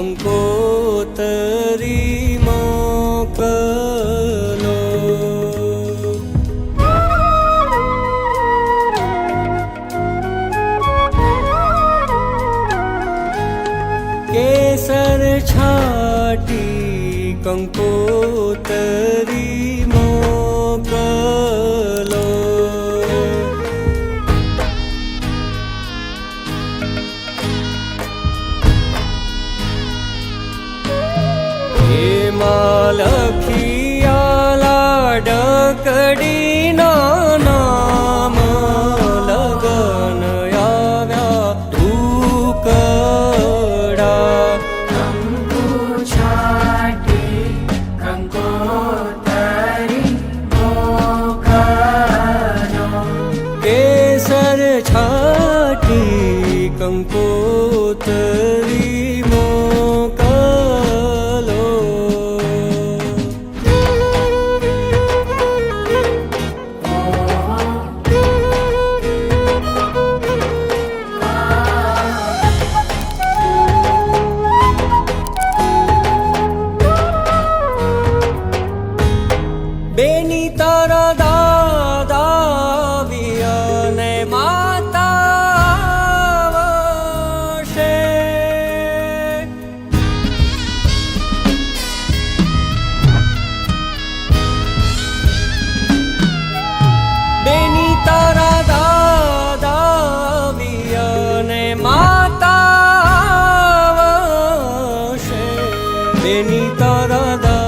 કંકોતરી મોકલો કેસર છાટી કંકોતરી छाटी कंको da da